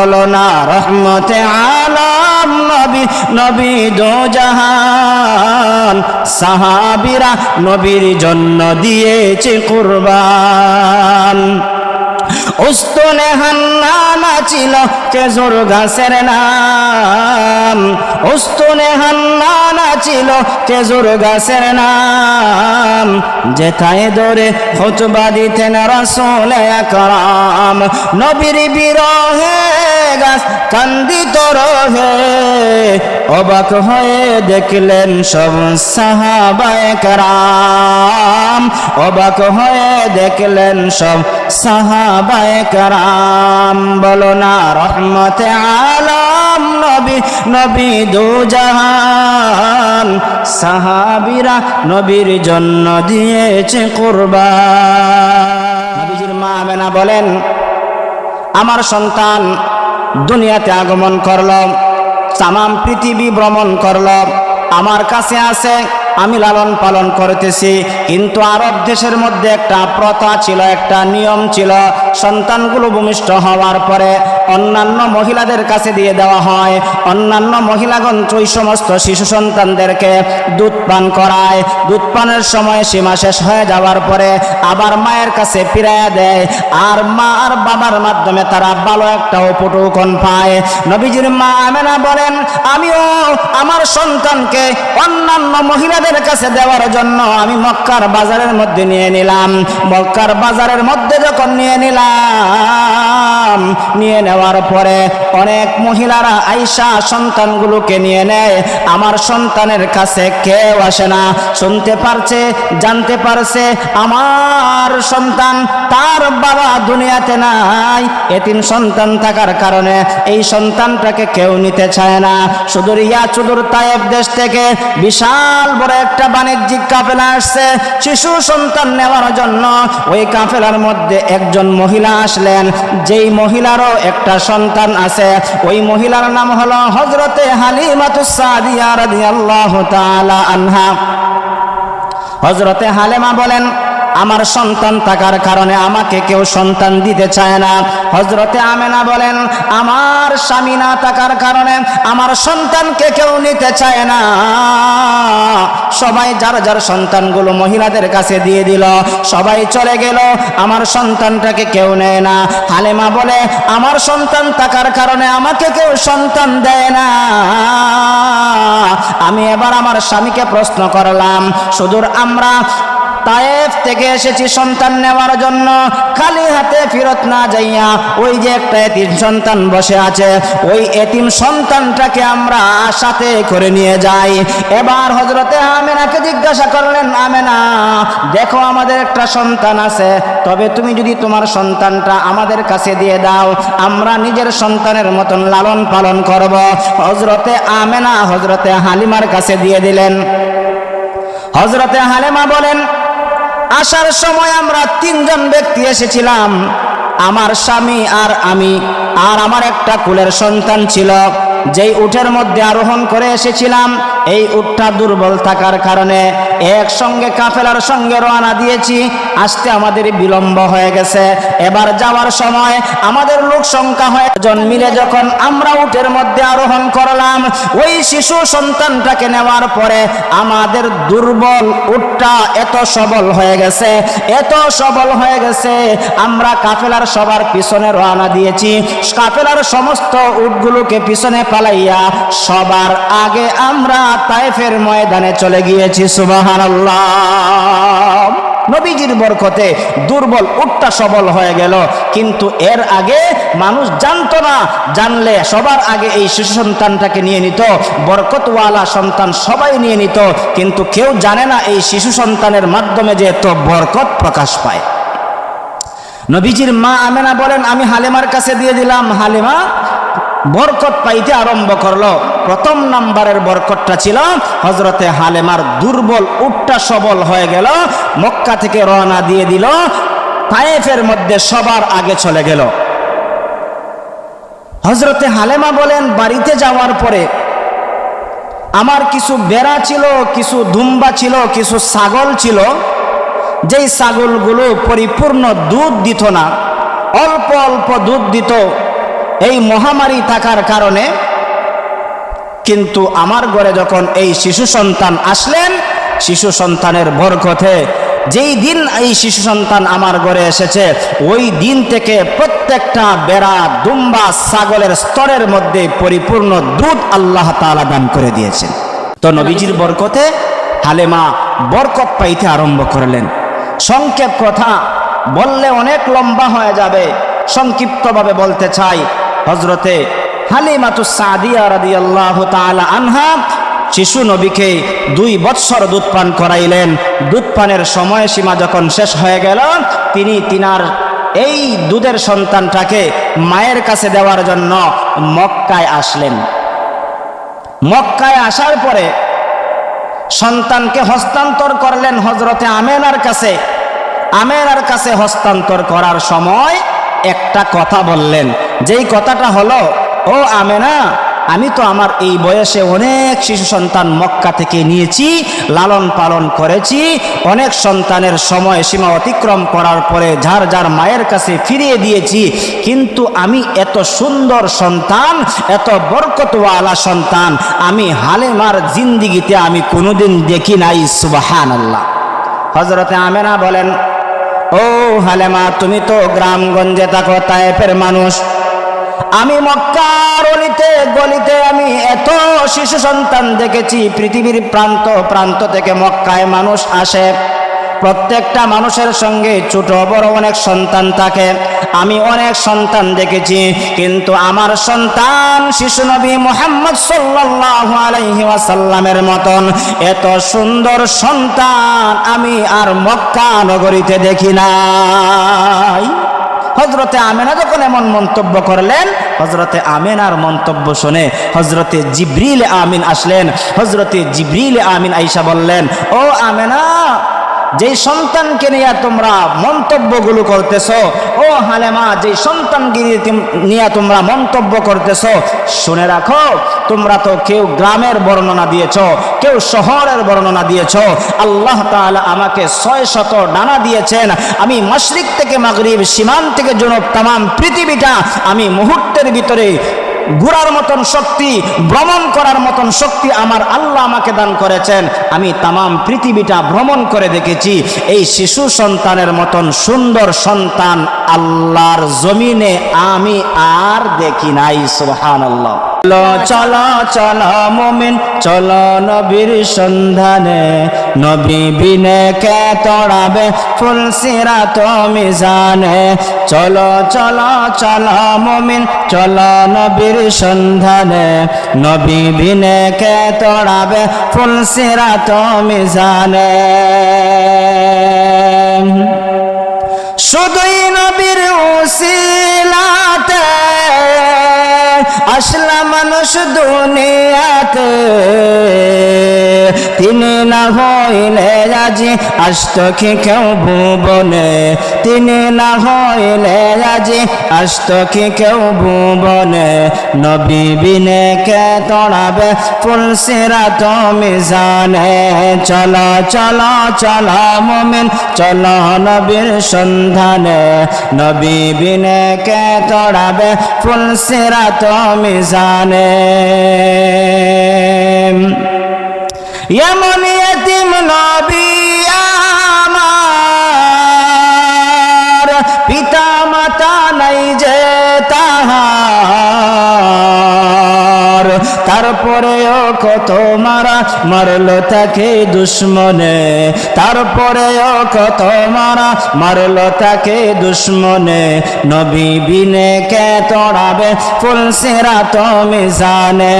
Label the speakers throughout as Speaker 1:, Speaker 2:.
Speaker 1: বলো না রহমতে আলম নবী নবী দো জাহান। সাহাবিরা নবীর জন্য দিয়েছে কুরবান। উস্তনে হান্না ছিল খেজুর গাছের নাম। উস্তনে হান্না ছিল খেজুর গাছের নাম। যেথায় দরে খুতবা দিতেন রসুল করাম নবীর বিরহে গাছ অবাক হয়ে দেখলেন সব সাহাবায়ে কারাম অবাক হয়ে দেখলেন সব সাহাবায়ে কারাম বলো না, রহমতে আলম নবী নবী দু জাহান। সাহাবিরা নবীর জন্য দিয়েছে কুরবান। নবীজির মা আমেনা বলেন, আমার সন্তান দুনিয়াতে আগমন করল, তামাম পৃথিবী ভ্রমণ করল। আমার কাছে আছে, আমি লালন পালন করতেছি, কিন্তু আরব দেশের মধ্যে একটা প্রথা ছিল, একটা নিয়ম ছিল, সন্তানগুলো ভূমিষ্ঠ হওয়ার পরে অন্যান্য মহিলাদের কাছে দিয়ে দেওয়া হয়। অন্যান্য মহিলাগণ ওই সমস্ত শিশু সন্তানদেরকে দুধ পান করায়। দুধ পানের সময় সীমা শেষ হয়ে যাওয়ার পরে আবার মায়ের কাছে ফিরাইয়া দেয়। আর মা আর বাবার মাধ্যমে তারা ভালো একটা উপটৌকন পায়। নবীজির মা আমেনা বলেন, আমিও আমার সন্তানকে অন্যান্য মহিলাদের কাছে দেওয়ার জন্য আমি মক্কার বাজারের মধ্যে নিয়ে নিলাম। মক্কার বাজারের মধ্যে যখন নিয়ে নিলাম, নিয়ে নেওয়ার পরে অনেক মহিলারা আইসা সন্তানগুলোকে নিয়ে নেয়। আমার সন্তানের কাছে কেউ আসে না। শুনতে পারছে, জানতে পারছে, আমার সন্তান তার বাবা দুনিয়াতে নাই। এতিম সন্তান থাকার কারণে এই সন্তানটাকে কেউ নিতে চায় না। সুদূর ইয়া চুদুর তায়েব দেশ থেকে বিশাল বড় একটা বাণিজ্যিক কাফেলা আসছে। শিশু সন্তান নেওয়ার জন্য ওই কাফেলার মধ্যে একজন মহিলা আসলেন। যেই মহিলারও একটা সন্তান আছে, ওই মহিলার নাম হলো হজরতে হালিমাতুসাদিয়া রাদিয়াল্লাহু তাআলা আনহা। হজরতে হালেমা বলেন আমার সন্তান থাকার কারণে আমাকে কেউ সন্তান দিতে চায় না। হজরতে আমেনা বলেন, আমার স্বামী না থাকার কারণে আমার সন্তানকে কেউ নিতে চায় না। সবাই যার যার সন্তানগুলো মহিলাদের কাছে দিয়ে দিল, সবাই চলে গেল। আমার সন্তানটাকে কেউ নেয় না। হালেমা বলে, আমার সন্তান থাকার কারণে আমাকে কেউ সন্তান দেয় না। আমি এবার আমার স্বামীকে প্রশ্ন করলাম, সুদূর আমরা তায়েফ থেকে এসেছি সন্তান নেওয়ার জন্য। খালি হাতে ফিরত না যাইয়া ওই যে একটা এতিম সন্তান বসে আছে, ওই এতিম সন্তানটাকে আমরা সাথে করে নিয়ে যাই। এবার হজরতে আমেনাকে জিজ্ঞাসা করলেন, আমেনা, দেখো আমাদের একটা সন্তান আছে, তবে তুমি যদি তোমার সন্তানটা আমাদের কাছে দিয়ে দাও, আমরা নিজের সন্তানের মতন লালন পালন করব। হজরতে আমেনা হজরতে হালিমার কাছে দিয়ে দিলেন। হজরতে হালেমা বলেন আসার সময় আমরা তিনজন ব্যক্তি এসেছিলাম। আমার স্বামী আর আমি, আর আমার একটা কুলের সন্তান ছিল। যেই উঠের মধ্যে আরোহণ করে এসেছিলাম, এই উঠটা দুর্বল থাকার কারণে একসঙ্গে কাফেলার সঙ্গে রওনা দিয়েছি। আসতে আমাদের বিলম্ব হয়ে গেছে। এবার যাওয়ার সময় আমাদের লোক সংখ্যা হয়ে জন মিলে যখন আমরা উঠের মধ্যে আরোহণ করলাম, ওই শিশু সন্তানটাকে নেওয়ার পরে আমাদের দুর্বল উটটা এত সবল হয়ে গেছে, এত সবল হয়ে গেছে। আমরা কাফেলার সবার পিছনে রওনা দিয়েছি। কাফেলার সমস্ত উটগুলোকে পিছনে পালাইয়া সবার আগে আমরা তাইফের ময়দানে চলে গিয়েছি সুবাহান নবীজির বরকতে দুর্বল, উটটা সবল হয়ে গেল। কিন্তু এর আগে মানুষ জানতো না, জানলে সবার আগে এই শিশু সন্তানটাকে নিয়ে নিত, বরকতওয়ালা সন্তান সবাই নিয়ে নিত। কিন্তু কেউ জানে না এই শিশু সন্তানের মাধ্যমে যে এত বরকত প্রকাশ পায়। নবীজির মা আমেনা বলেন, আমি হালেমার কাছে দিয়ে দিলাম। হালেমা বরকত পাইতে আরম্ভ করল। প্রথম নাম্বারের বরকতটা ছিল হজরতে হালেমার দুর্বল, উটটা সবল হয়ে গেল। মক্কা থেকে রওনা দিয়ে দিল। তায়েফের মধ্যে সবার আগে চলে গেল। হজরতে হালেমা বলেন, বাড়িতে যাওয়ার পরে আমার কিছু বেড়া ছিল, কিছু দুম্বা ছিল, কিছু ছাগল ছিল। যেই ছাগলগুলো পরিপূর্ণ দুধ দিত না, অল্প অল্প দুধ দিত। এই মহামারী থাকার কারণে কিন্তু আমার ঘরে যখন এই শিশু সন্তান আসলেন, শিশু সন্তানের বরকথে যেই দিন এই শিশু সন্তান আমার ঘরে এসেছে, ওই দিন থেকে প্রত্যেকটা বেড়া, দুম্বা, ছাগলের স্তরের মধ্যে পরিপূর্ণ দুধ আল্লাহ তাআলা দান করে দিয়েছেন। তো নবীজির বরকতে হালেমা বরকত পাইতে আরম্ভ করলেন। সংক্ষেপ কথা, বললে অনেক লম্বা হয়ে যাবে, সংক্ষিপ্তভাবে বলতে চাই হজরতে হালিমাতু সাদিয়া রাদিয়াল্লাহু তাআলা আনহা শিশু নবীকে দুই বৎসর দুধ পান করাইলেন। দুধ পানের সময়সীমা যখন শেষ হয়ে গেল, তিনি তিনার এই দুধের সন্তানটাকে মায়ের কাছে দেওয়ার জন্য মক্কায় আসলেন। মক্কায় আসার পরে সন্তানকে হস্তান্তর করলেন হজরতে আমেনার কাছে। আমেনার কাছে হস্তান্তর করার সময় একটা কথা বললেন যেই কথাটা হলো, ও আমেনা, আমি তো আমার এই বয়সে অনেক শিশু সন্তান মক্কা থেকে নিয়েছি, লালন পালন করেছি, অনেক সন্তানের সময় সীমা অতিক্রম করার পরে যার যার মায়ের কাছে ফিরিয়ে দিয়েছি, কিন্তু আমি এত সুন্দর সন্তান, এত বরকতওয়ালা সন্তান, আমি হালেমার জিন্দিগিতে আমি কোনোদিন দেখি নাই সুবাহান আল্লাহ হজরতে আমেনা বলেন, ও হালেমা, তুমি তো গ্রামগঞ্জে থাকো, তায়েফের মানুষ। আমি মক্কার অলিতে, গলিতে আমি এত শিশু সন্তান দেখেছি, পৃথিবীর প্রান্ত প্রান্ত থেকে মক্কায় মানুষ আসে। প্রত্যেকটা মানুষের সঙ্গে ছোট বড় অনেক সন্তান থাকে। আমি অনেক সন্তান দেখেছি, কিন্তু আমার সন্তান শিশু নবী মোহাম্মদ সাল্লাল্লাহু আলাইহি ওয়াসাল্লামের মতন। এত সুন্দর সন্তান আমি আর মক্কা নগরীতে দেখি নাই। হজরতে আমেনা যখন এমন মন্তব্য করলেন, হজরতে আমেনার মন্তব্য শুনে হজরতে জিব্রিল আমিন আসলেন। হজরতে জিব্রিল আমিন আইসা বললেন, ও আমেনা যেই সন্তানকে নিয়ে তোমরা মন্তব্যগুলো করতেছ, ও হালেমা, যেই সন্তানকে নিয়ে তোমরা মন্তব্য করতেছ, শুনে রাখো, তোমরা তো কেউ গ্রামের বর্ণনা দিয়েছ, কেউ শহরের বর্ণনা দিয়েছ, আল্লাহ তাআলা আমাকে ছয় শত ডানা দিয়েছেন, আমি মশরিক থেকে মাগরিব সীমান থেকে জনব তাম পৃথিবীটা আমি মুহূর্তের ভিতরে ঘোরার মতন শক্তি, ভ্রমণ করার মতন শক্তি আমার আল্লাহ আমাকে দান করেছেন। আমি তামাম পৃথিবীটা ভ্রমণ করে দেখেছি। এই শিশু সন্তানের মতন সুন্দর সন্তান আল্লাহর জমিনে আমি আর দেখি নাই সোহান আল্লাহ চলো চলো চলো, মোমিন, চলো নবীর সন্ধানে। নবী বিনে কে তড়াবে ফুল সিরাত মিজানে। চলো চলো চলো, মোমিন, চলো নবীর সন্ধানে। নবী বিনে কে তড়াবে ফুল সিরাত মিজানে। শুধুই নবীর উসিলাতে আসলা মানুষ দুনিয়াতে। তিনি না হইলে আজি আসত কি কেউ ভুবনে। তিনি না হইলে আজি আসত কি কেউ ভুবনে। নবী বিনে কে তড়াবে ফুল সিরা তুমি জানে চল চল চল মমিন, চল নবীর সন্ধানে। নবী বিনে কে তড়াবে ফুল সিরা তুমি জানে এমন এতিম নবী পিতা মাতা নাই যে তারপরেও কত মারা মারলো তাকে দুশ্মনে। তারপরেও কত মারা মারলো তাকে দুশ্মনে। নবী বিনে কে তড়াবে ফুল সেরা তুমি জানে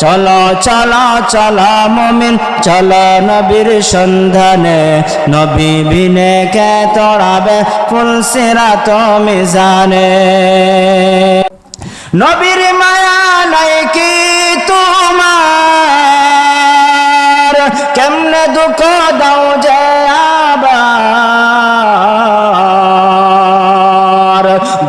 Speaker 1: চলো চলো চলো মমিন, চলো নবীর সন্ধানে। নবী বিনে কে তড়াবে ফুল সেরা তুমি জানে নবীর মায়া নাই কি কেমনে দাও যে আবার।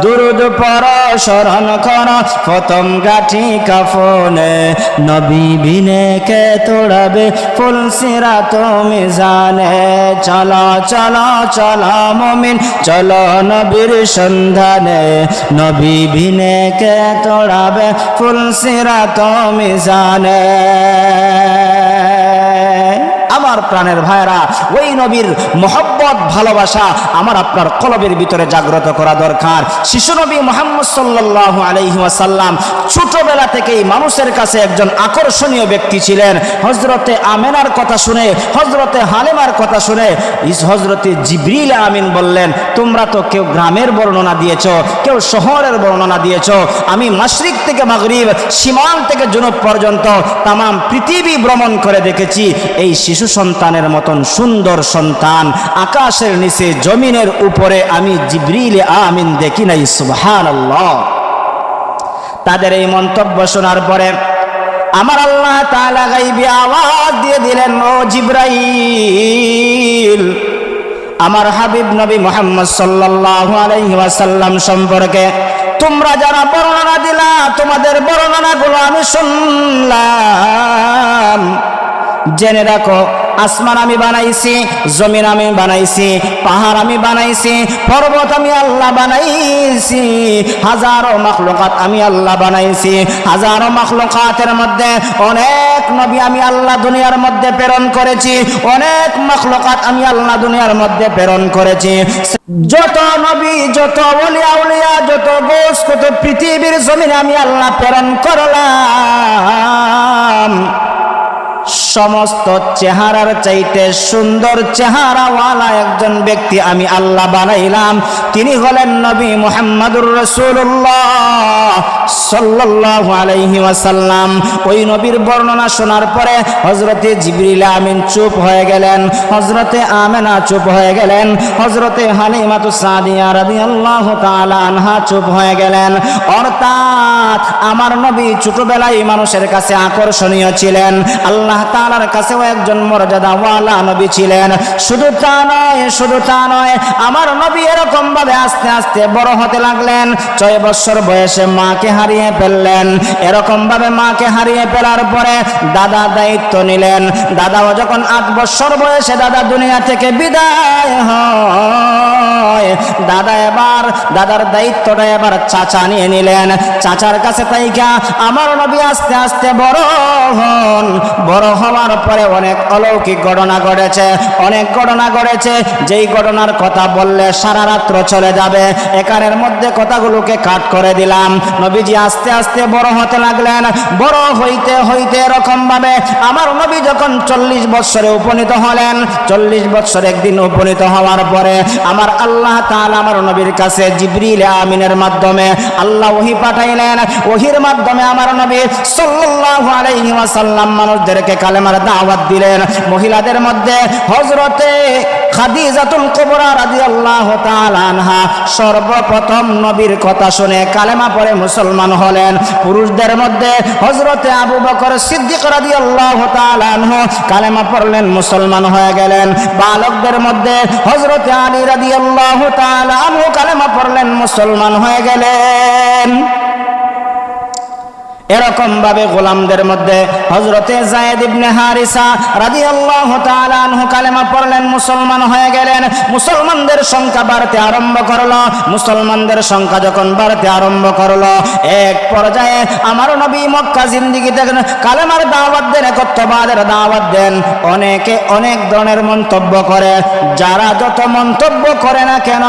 Speaker 1: দুরুদ পর স্মরণ কর, প্রথম গাঠি কাফনে। নবী বিনে কে তোড়াবে, ফুল সিরা তুমি জানে। চলো চলো চলো মমিন, চলো নবীর সন্ধানে। নবী বিনে কে তোড়াবে, ফুল সিরা তুমি জানে। আমার প্রাণের ভাইরা ওই নবীর মোহব্বত, ভালোবাসা আমার আপনার কলবের ভিতরে জাগ্রত করা দরকার। শিশু নবী মোহাম্মদ সাল্লাহ আলহি ওয়াসাল্লাম ছোটবেলা থেকেই মানুষের কাছে একজন আকর্ষণীয় ব্যক্তি ছিলেন। হজরতে আমেনার কথা শুনে হজরতে হালেমার কথা শুনে হজরতে জিবরিল আমিন বললেন, তোমরা তো কেউ গ্রামের বর্ণনা দিয়েছ, কেউ শহরের বর্ণনা দিয়েছ। আমি মাশরিক থেকে মাগরিব, সীমান্ত থেকে জুনুব পর্যন্ত তাম পৃথিবী ভ্রমণ করে দেখেছি। এই শিশু সন্তানের মতন সুন্দর সন্তান, আকাশের নিচে, জমিনের উপরে আমি জিবরিল আমিন দেখি নাই সুবহান তাদের এই মন্তব্য শোনার পরে আমার আল্লাহ আওয়াজ দিয়ে দিলেন, ও জিব্রাইল, আমার হাবিব নবী মোহাম্মদ সাল্লাল্লাহু আলাইহি সম্পর্কে তোমরা যারা বর্ণনা দিলা, তোমাদের বর্ণনাগুলো আমি শুনলাম। জেনে রাখো, আসমান আমি বানাইছি, জমিন আমি বানাইছি, পাহাড় আমি বানাইছি, পর্বত আমি আল্লাহ বানাইছি, হাজারো মাখলুকাত আমি আল্লাহ বানাইছি, হাজারো মাখলুকাতের মধ্যে অনেক নবী আমি আল্লাহ দুনিয়ার মধ্যে প্রেরণ করেছি, অনেক মাখলুকাত আমি আল্লাহ দুনিয়ার মধ্যে প্রেরণ করেছি। যত নবী, যত উলিয়া উলিয়া, যত গোস কত পৃথিবীর জমিনে আমি আল্লাহ প্রেরণ করলাম। সমস্ত চেহারার চাইতে সুন্দর চেহারাওয়ালা একজন ব্যক্তি আমি আল্লাহ বানাইলাম। তিনি হলেন নবী মোহাম্মদুর রসুল্লাহ সাল্লাল্লাহু আলাইহি ওয়াসাল্লাম। ওই নবীর বর্ণনা শোনার পরে হজরতে জিবরিল আমিন চুপ হয়ে গেলেন হজরতে আমেনা চুপ হয়ে গেলেন হজরতে হালিমাতু সাদিয়া রাদিয়াল্লাহু তাআলা আনহা চুপ হয়ে গেলেন। অর্থাৎ আমার নবী ছোটবেলায় মানুষের কাছে আকর্ষণীয় ছিলেন। আল্লাহ তাআলার কাছেও একজন মর্যাদাওয়ালা নবী ছিলেন। শুধু তা নয়, শুধু তা নয়, আমার নবী এরকম ভাবে আস্তে আস্তে বড় হতে লাগলেন। ছয় বছর বয়সে মাকে হারিয়ে ফেললেন। এরকম ভাবে মাকে হারিয়ে ফেলার পরে দাদা দায়িত্ব নিলেন। দাদাও যখন আট বছর বয়সে দাদা দুনিয়া থেকে বিদায় হয়, দাদা এবার, দাদার দায়িত্বটা এবার চাচা নিয়ে নিলেন। চাচার কাছে তাইকা আমার নবী আস্তে আস্তে বড় হন। বড় হওয়ার পরে অনেক অলৌকিক ঘটনা ঘটেছে, অনেক ঘটনা ঘটেছে। যেই ঘটনার কথা বললে সারা রাত্র চলে যাবে। একারের মধ্যে কথাগুলোকে কাট করে দিলাম। নবীজি আস্তে আস্তে বড় হতে লাগলেন। বড় হইতে হইতে এরকম ভাবে আমার নবী যখন চল্লিশ বৎসরে উপনীত হলেন, চল্লিশ বৎসর একদিন উপনীত হওয়ার পরে আমার আল্লাহ তাআলা আমার নবীর কাছে জিবরিল আমিনের মাধ্যমে আল্লাহ ওহি পাঠাইলেন। ওহির মাধ্যমে আমার নবী সাল্লাল্লাহু আলাইহি ওয়াসাল্লাম মানুষদেরকে কালেমার দাওয়াত দিলেন। মহিলাদের মধ্যে হযরতে খাদিজাতুল কুবরা রাদিয়াল্লাহু তাআলা আনহা সর্বপ্রথম নবীর কথা শুনে কালেমা পড়ে মুসলমান হলেন। পুরুষদের মধ্যে হযরতে আবু বকর সিদ্দিক রাদিয়াল্লাহু তাআলা আনহু কালেমা পড়লেন, মুসলমান হয়ে গেলেন। বালকদের মধ্যে হযরতে আলী রাদিয়াল্লাহু তাআলা আনহু কালেমা পড়লেন, মুসলমান হয়ে গেলেন। এরকম ভাবে গোলামদের মধ্যে হজরতে জায়েদ ইবনে হারিসা রাদিয়াল্লাহু তাআলা আনহু কালেমা পড়লেন, মুসলমান হয়ে গেলেন। মুসলমানদের সংখ্যা বাড়তে আরম্ভ করল। মুসলমানদের সংখ্যা যখন বাড়তে আরম্ভ করল, এক পর্যায়ে আমার নবী মক্কা জিন্দিগিতে কালেমার দাওয়াত দেন, একত্ববাদের দাওয়াত দেন। অনেকে অনেক ধরনের মন্তব্য করে। যারা যত মন্তব্য করে না কেন,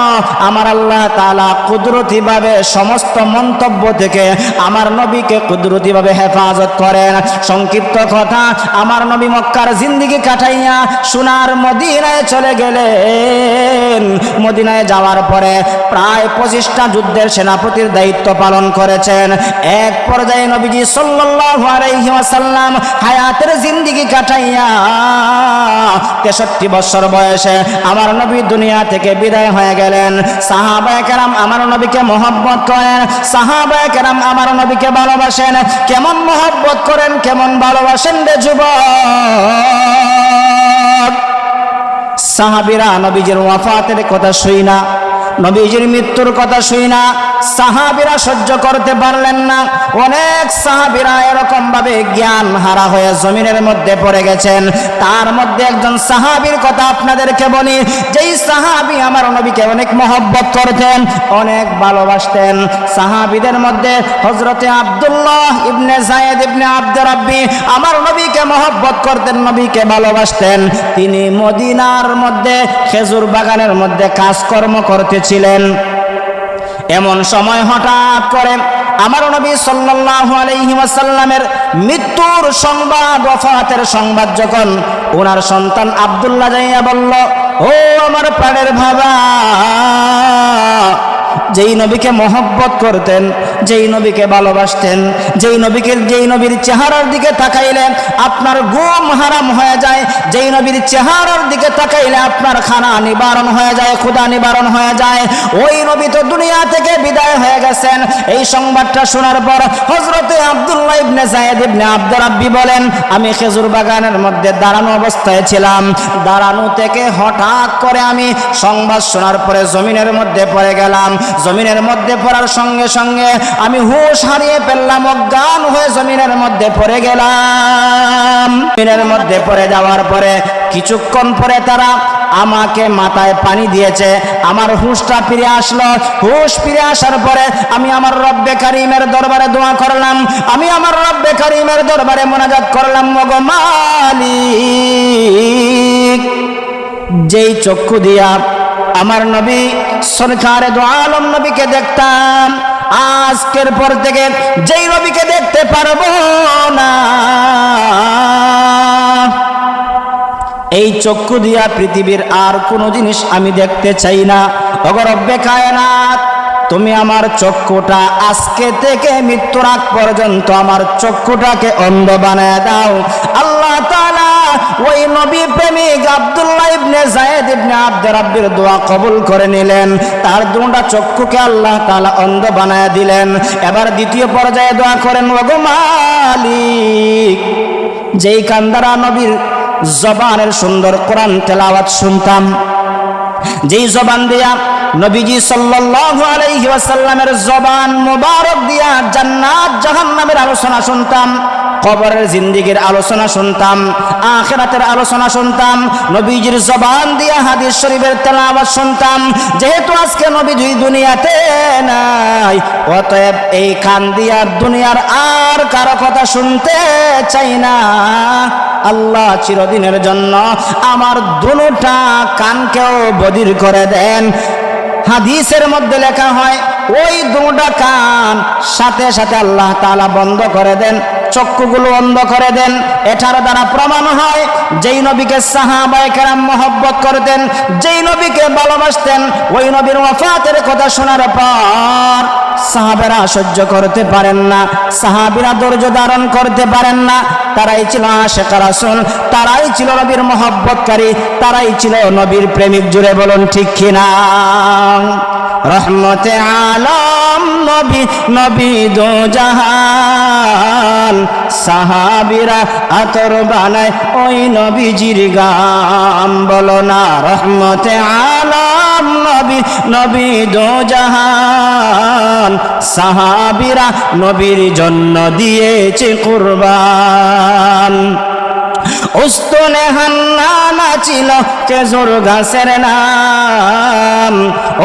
Speaker 1: আমার আল্লাহ তাআলা কুদরতিভাবে সমস্ত মন্তব্য থেকে আমার নবীকে কুদরতিভাবে হেফাজত করেন। সংক্ষিপ্ত কথা, আমার নবী মক্কার জিন্দিগি কাটাইয়া সোনার মদিনায় চলে গেলেন। মদিনায় যাওয়ার পরে প্রায় পঁচিশটা যুদ্ধের সেনাপতির দায়িত্ব পালন করেছেন। এক পর্যায়ে নবীজি ওয়াসাল্লাম হায়াতের জিন্দিগি কাটাইয়া তেষট্টি বছর বয়সে আমার নবী দুনিয়া থেকে বিদায় হয়ে গেলেন। সাহাবায়ে কেরাম আমার নবীকে মহব্বত করেন। সাহাবায়ে কেরাম আমার নবীকে ভালোবাসেন। কেমন মহব্বত করেন কেমন ভালোবাসেন রে যুবক? সাহাবিরা নবীজের ওয়াফাতের কথা শুই না। নবীজির মৃত্যুর কথা শুই না। সাহাবিরা সহ্য করতে পারলেন না। অনেক সাহাবিরা এরকম ভাবে জ্ঞান হারা হয়ে জমিনের মধ্যে পড়ে গেছেন। তার মধ্যে একজন সাহাবির কথা আপনাদেরকে বলি। যেই সাহাবি আমার নবীকে অনেক মহব্বত করতেন, অনেক ভালোবাসতেন। সাহাবিদের মধ্যে হজরতে আব্দুল্লাহ ইবনে জায়েদ ইবনে আব্দ রাব্বি আমার নবীকে মহব্বত করতেন, নবীকে ভালোবাসতেন। তিনি মদিনার মধ্যে, খেজুর বাগানের মধ্যে কাজকর্ম করতেছিলেন এমন সময় হঠাৎ করে আমার নবী সাল্লাল্লাহু আলাইহি ওয়াসাল্লামের মৃত্যুর সংবাদ ওয়াফাতের সংবাদ যখন ওনার সন্তান আব্দুল্লাহ যাইয়া বলল, ও আমার প্রাণের বাবা যেই নবীকে মহব্বত করতেন, যেই নবীকে ভালোবাসতেন, যেই নবীকে, যেই নবীর চেহারার দিকে তাকাইলে আপনার ঘুম হারাম হয়ে যায়। যেই নবীর চেহারার দিকে তাকাইলে আপনার খানা নিবারণ হয়ে যায় ক্ষুদা নিবারণ হয়ে যায়। ওই নবী তো দুনিয়া থেকে বিদায় হয়ে গেছেন। এই সংবাদটা শোনার পর হজরতে আব্দুল্লাহ ইবনে জায়েদ ইবনে আব্দুর রাব্বি বলেন, আমি খেজুর বাগানের মধ্যে দাঁড়ানো অবস্থায় ছিলাম। দাঁড়ানো থেকে হঠাৎ করে আমি সংবাদ শোনার পরে জমিনের মধ্যে পড়ে গেলাম। জমিনের মধ্যে পড়ার সঙ্গে সঙ্গে আমি হুঁশ হারিয়ে ফেললাম, অজ্ঞান হয়ে জমিনের মধ্যে পড়ে গেলাম। জমিনের মধ্যে পড়ে যাওয়ার পরে কিছুক্ষণ পরে তারা আমাকে মাথায় পানি দিয়েছে। আমার হুঁশটা ফিরে আসলো। হুঁশ ফিরে আসার পরে আমি আমার রব্বে কারিমের দরবারে দোয়া করলাম। আমি আমার রব্বে কারিমের দরবারে মোনাজাত করলাম মগো মালিক। যেই চক্ষু দিয়া আমার নবী সরকারে দো আলম নবীকে দেখতাম। আজকের পর থেকে যেই নবীকে দেখতে পারব না। এই চক্ষু দিয়া পৃথিবীর আর কোনো জিনিস আমি দেখতে চাই না। অগরব্বে কায়নাত, তুমি আমার চক্ষুটা আজকে থেকে মৃত্যুর আগ পর্যন্ত আমার চক্ষুটাকে অন্ধ বানায় দাও। আল্লাহ তাআলা ওই নবী প্রেমিক আব্দুল্লাহ ইবনে জায়েদ ইবনে আব্দুর রাব্বির দোয়া কবুল করে নিলেন। তার দুটা চক্ষুকে আল্লাহ তাআলা অন্ধ বানায় দিলেন। এবার দ্বিতীয় পর্যায়ে দোয়া করেন, ওগো মালিক, যেই কান্দারা নবীর জবানের সুন্দর কোরআন তেলাওয়াত শুনতাম, যেই জবান দিয়া নবীজি সাল্লাল্লাহু আলাইহি ওয়াসাল্লামের জবান মোবারক দিয়া জান্নাত জাহান্নামের আলোচনা শুনতাম, কবরের জিন্দিগির আলোচনা শুনতাম, আখেরাতের আলোচনা শুনতাম, নবীজির জবান দিয়া হাদিস শরীফের তেলাওয়াত শুনতাম। যেহেতু আজকে নবীজি দুনিয়াতে নাই, অতএব এই কান দিয়া দুনিয়ার আর কারও কথা শুনতে চাই না। আল্লাহ চিরদিনের জন্য আমার দুটা কানকেও বদির করে দেন। হাদিসের মধ্যে লেখা হয় ওই দুটা কান সাথে সাথে আল্লাহ তালা বন্ধ করে দেন। চক্ষুগুলো অন্ধ করে দেন। এটার দ্বারা প্রমাণ হয়, যেই নবীকে সাহাবায়ে কেরাম মহব্বত করতেন, যেই নবীকে ভালোবাসতেন, ওই নবীর ওয়াফাতের কথা শোনার পর সাহাবেরা সহ্য করতে পারেন না, সাহাবিরা ধৈর্য ধারণ করতে পারেন না। তারাই ছিল আশেখ রাসূল, তারাই ছিল নবীর মহব্বতকারী, তারাই ছিল নবীর প্রেমিক জুড়ে বলুন ঠিক কিনা রহমতে আলম নবী নবী দো জাহান সাহাবিরা আতর বানায়, ওই নবীজির গাম বলো না, রহমতে আলাম নবী নবী দো জাহান। সাহাবিরা নবীর জন্য দিয়েছে কুরবান। উস্তনে হান্না নাচিল খেজুর গাছের নাম।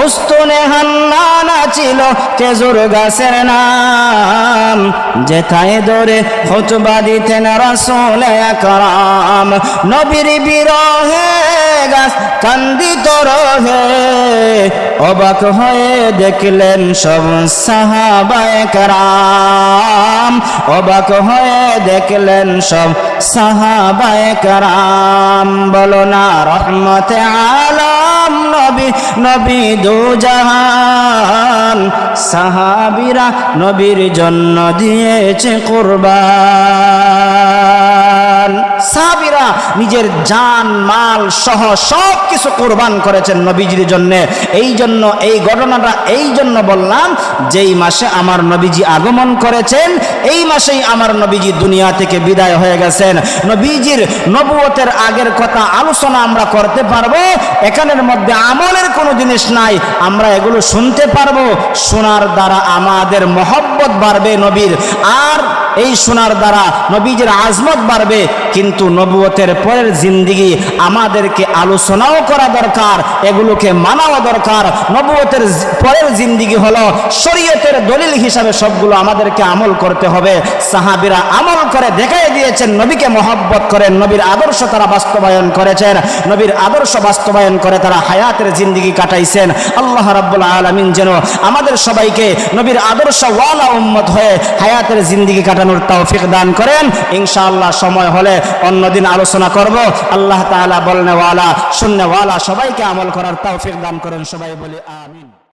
Speaker 1: উস্তনে হান্না নাচিল খেজুর গাছের নাম। যেথায় দরে হতবা দিতেন রসুল করাম নবীর বিরহে গাছ কান্দিত রহে, অবাক হয়ে দেখলেন সব সাহাবায়ে কারাম অবাক হয়ে দেখলেন সব সাহাবায়ে কারাম বলো না, রহমতে আলম নবী নবী দু জাহান। সাহাবিরা নবীর জন্য দিয়েছে কুরবান। করেছেন সাহাবিরা নিজের জান, মাল সহ সব কিছু কোরবান করেছেন নবীজির জন্য। এই জন্য, এই ঘটনাটা এই জন্য বললাম, যেই মাসে আমার নবীজি আগমন করেছেন, এই মাসেই আমার নবীজি দুনিয়া থেকে বিদায় হয়ে গেছেন। নবীজির নবুয়তের আগের কথা আলোচনা আমরা করতে পারব, এখানের মধ্যে আমলের কোনো জিনিস নাই, আমরা এগুলো শুনতে পারব। শোনার দ্বারা আমাদের মহব্বত বাড়বে নবীর। আর এই শোনার দ্বারা নবীজের আজমত বাড়বে। কিন্তু নবুয়তের পরের জিন্দিগি আমাদেরকে আলোচনাও করা দরকার, এগুলোকে মানাও দরকার। নবুয়তের পরের জিন্দিগি হলো শরীয়তের দলিল হিসাবে সবগুলো আমাদেরকে আমল করতে হবে। সাহাবিরা আমল করে দেখাই দিয়েছেন, নবীকে মহব্বত করেন, নবীর আদর্শ তারা বাস্তবায়ন করেছেন, নবীর আদর্শ বাস্তবায়ন করে তারা হায়াতের জিন্দিগি কাটাইছেন। আল্লাহ রাব্বুল আলামিন যেন আমাদের সবাইকে নবীর আদর্শ ওয়ালা উম্মত হয়ে হায়াতের জিন্দিগি কাটানোর তৌফিক দান করেন। ইনশাআল্লাহ সময় হলে অন্যদিন আলোচনা করব। আল্লাহ তাআলা বলনেওয়ালা শুননেওয়ালা সবাইকে আমল করার তৌফিক দান করেন। সবাই বলি আমিন।